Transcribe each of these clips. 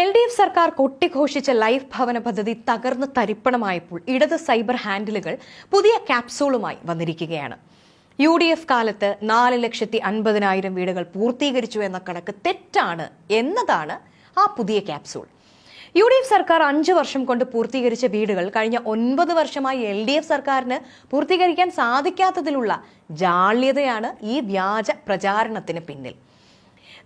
L D F സർക്കാർ കൊട്ടിഘോഷിച്ച life ഭവന പദ്ധതി തകർന്ന് തരിപ്പണമായപ്പോൾ ഇടത് സൈബർ ഹാൻഡിലുകൾ പുതിയ ക്യാപ്സൂളുമായി വന്നിരിക്കുകയാണ്. യു ഡി എഫ് കാലത്ത് നാല് ലക്ഷത്തി അൻപതിനായിരം വീടുകൾ പൂർത്തീകരിച്ചു എന്ന കണക്ക് തെറ്റാണ് എന്നതാണ് ആ പുതിയ ക്യാപ്സൂൾ. യു ഡി എഫ് സർക്കാർ അഞ്ച് വർഷം കൊണ്ട് പൂർത്തീകരിച്ച വീടുകൾ കഴിഞ്ഞ ഒൻപത് വർഷമായി എൽ ഡി എഫ് സർക്കാരിന് പൂർത്തീകരിക്കാൻ സാധിക്കാത്തതിലുള്ള ജാള്യതയാണ് ഈ വ്യാജ പ്രചാരണത്തിന് പിന്നിൽ.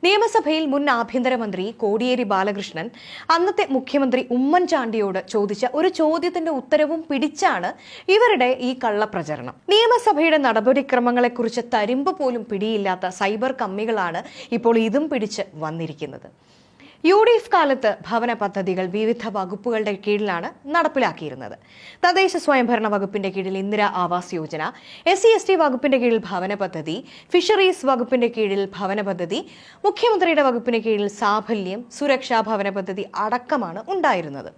നിയമസഭയിൽ മുൻ ആഭ്യന്തരമന്ത്രി കോടിയേരി ബാലകൃഷ്ണൻ അന്നത്തെ മുഖ്യമന്ത്രി ഉമ്മൻചാണ്ടിയോട് ചോദിച്ച ഒരു ചോദ്യത്തിന്റെ ഉത്തരവും പിടിച്ചാണ് ഇവരുടെ ഈ കള്ളപ്രചരണം. നിയമസഭയുടെ നടപടിക്രമങ്ങളെക്കുറിച്ച് തരിമ്പ് പോലും പിടിയില്ലാത്ത സൈബർ കമ്മികളാണ് ഇപ്പോൾ ഇതും പിടിച്ച് വന്നിരിക്കുന്നത്. യു ഡി എഫ് കാലത്ത് ഭവന പദ്ധതികൾ വിവിധ വകുപ്പുകളുടെ കീഴിലാണ് നടപ്പിലാക്കിയിരുന്നത്. തദ്ദേശ സ്വയംഭരണ വകുപ്പിന്റെ കീഴിൽ Indira Awas Yojana S C S T വകുപ്പിന്റെ കീഴിൽ ഭവന പദ്ധതി ഫിഷറീസ് വകുപ്പിന്റെ കീഴിൽ ഭവന പദ്ധതി മുഖ്യമന്ത്രിയുടെ വകുപ്പിന് കീഴിൽ സാഫല്യം സുരക്ഷാ ഭവന പദ്ധതി അടക്കമാണ് ഉണ്ടായിരുന്നത്.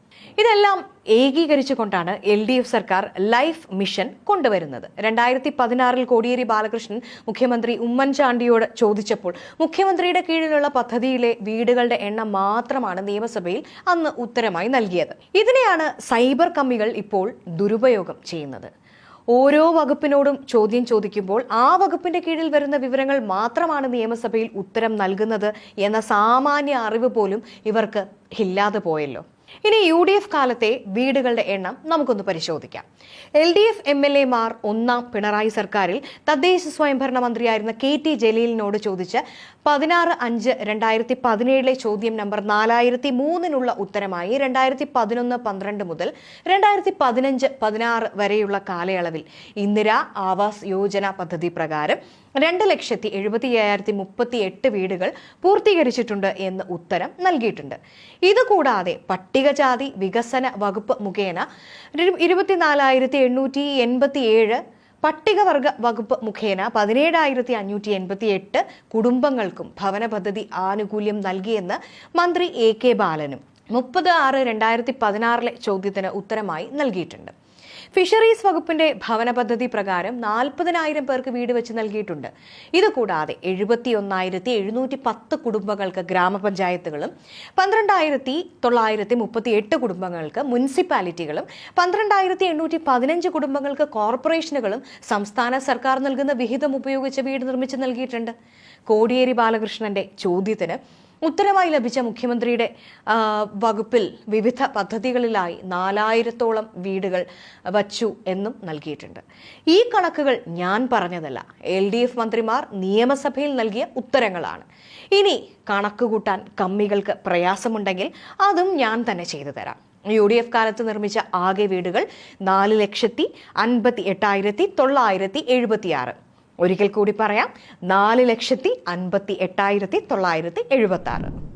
ഇതെല്ലാം ഏകീകരിച്ചുകൊണ്ടാണ് എൽ ഡി എഫ് സർക്കാർ ലൈഫ് മിഷൻ കൊണ്ടുവരുന്നത്. രണ്ടായിരത്തി പതിനാറിൽ കോടിയേരി ബാലകൃഷ്ണൻ മുഖ്യമന്ത്രി ഉമ്മൻചാണ്ടിയോട് ചോദിച്ചപ്പോൾ മുഖ്യമന്ത്രിയുടെ കീഴിലുള്ള പദ്ധതിയിലെ വീടുകളുടെ എണ്ണം മാത്രമാണ് നിയമസഭയിൽ അന്ന് ഉത്തരമായി നൽകിയത്. ഇതിനെയാണ് സൈബർ കമ്മികൾ ഇപ്പോൾ ദുരുപയോഗം ചെയ്യുന്നത്. ഓരോ വകുപ്പിനോടും ചോദ്യം ചോദിക്കുമ്പോൾ ആ വകുപ്പിന്റെ കീഴിൽ വരുന്ന വിവരങ്ങൾ മാത്രമാണ് നിയമസഭയിൽ ഉത്തരം നൽകുന്നത് എന്ന സാമാന്യ അറിവ് പോലും ഇവർക്ക് ഇല്ലാതെ പോയല്ലോ. ഇനി യു ഡി എഫ് കാലത്തെ വീടുകളുടെ എണ്ണം നമുക്കൊന്ന് പരിശോധിക്കാം. L D F M L A Mar ഒന്നാം പിണറായി സർക്കാരിൽ തദ്ദേശ സ്വയംഭരണ മന്ത്രിയായിരുന്ന കെ ടി ജലീലിനോട് ചോദിച്ച് പതിനാറ് അഞ്ച് രണ്ടായിരത്തി പതിനേഴിലെ ചോദ്യം നമ്പർ നാലായിരത്തി മൂന്നിനുള്ള ഉത്തരമായി രണ്ടായിരത്തി പതിനൊന്ന് പന്ത്രണ്ട് മുതൽ രണ്ടായിരത്തി പതിനഞ്ച് പതിനാറ് വരെയുള്ള കാലയളവിൽ ഇന്ദിര ആവാസ് യോജന പദ്ധതി പ്രകാരം രണ്ട് ലക്ഷത്തി എഴുപത്തി അയ്യായിരത്തി മുപ്പത്തി എട്ട് വീടുകൾ പൂർത്തീകരിച്ചിട്ടുണ്ട് എന്ന് ഉത്തരം നൽകിയിട്ടുണ്ട്. ഇതുകൂടാതെ പട്ടികജാതി വികസന വകുപ്പ് മുഖേന ഇരുപത്തിനാലായിരത്തി എണ്ണൂറ്റി എൺപത്തി ഏഴ് പട്ടികവർഗ വകുപ്പ് മുഖേന പതിനേഴായിരത്തി അഞ്ഞൂറ്റി എൺപത്തി എട്ട് കുടുംബങ്ങൾക്കും ഭവന പദ്ധതി ആനുകൂല്യം നൽകിയെന്ന് മന്ത്രി എ കെ ബാലനും മുപ്പത് ആറ് രണ്ടായിരത്തി പതിനാറിലെ ചോദ്യത്തിന് ഉത്തരമായി നൽകിയിട്ടുണ്ട്. ഫിഷറീസ് വകുപ്പിന്റെ ഭവന പദ്ധതി പ്രകാരം നാൽപ്പതിനായിരം പേർക്ക് വീട് വെച്ച് നൽകിയിട്ടുണ്ട്. ഇതുകൂടാതെ എഴുപത്തി ഒന്നായിരത്തി എഴുന്നൂറ്റി പത്ത് കുടുംബങ്ങൾക്ക് ഗ്രാമപഞ്ചായത്തുകളും പന്ത്രണ്ടായിരത്തി തൊള്ളായിരത്തി മുപ്പത്തി എട്ട് കുടുംബങ്ങൾക്ക് മുനിസിപ്പാലിറ്റികളും പന്ത്രണ്ടായിരത്തി എണ്ണൂറ്റി പതിനഞ്ച് കുടുംബങ്ങൾക്ക് കോർപ്പറേഷനുകളും സംസ്ഥാന സർക്കാർ നൽകുന്ന വിഹിതം ഉപയോഗിച്ച് വീട് നിർമ്മിച്ച് നൽകിയിട്ടുണ്ട്. കോടിയേരി ബാലകൃഷ്ണന്റെ ചോദ്യത്തിന് ഉത്തരമായി ലഭിച്ച മുഖ്യമന്ത്രിയുടെ വകുപ്പിൽ വിവിധ പദ്ധതികളിലായി നാലായിരത്തോളം വീടുകൾ വച്ചു എന്നും നൽകിയിട്ടുണ്ട്. ഈ കണക്കുകൾ ഞാൻ പറഞ്ഞതല്ല. എൽ ഡി എഫ് മന്ത്രിമാർ നിയമസഭയിൽ നൽകിയ ഉത്തരങ്ങളാണ്. ഇനി കണക്ക് കൂട്ടാൻ കമ്മികൾക്ക് പ്രയാസമുണ്ടെങ്കിൽ അതും ഞാൻ തന്നെ ചെയ്തു തരാം. യു ഡി എഫ് കാലത്ത് നിർമ്മിച്ച ആകെ വീടുകൾ നാല് ലക്ഷത്തി അൻപത്തി എട്ടായിരത്തി തൊള്ളായിരത്തി എഴുപത്തിയാറ്. ഒരിക്കൽ കൂടി പറയാം. നാല് ലക്ഷത്തി അൻപത്തി എട്ടായിരത്തി തൊള്ളായിരത്തി എഴുപത്തി ആറ്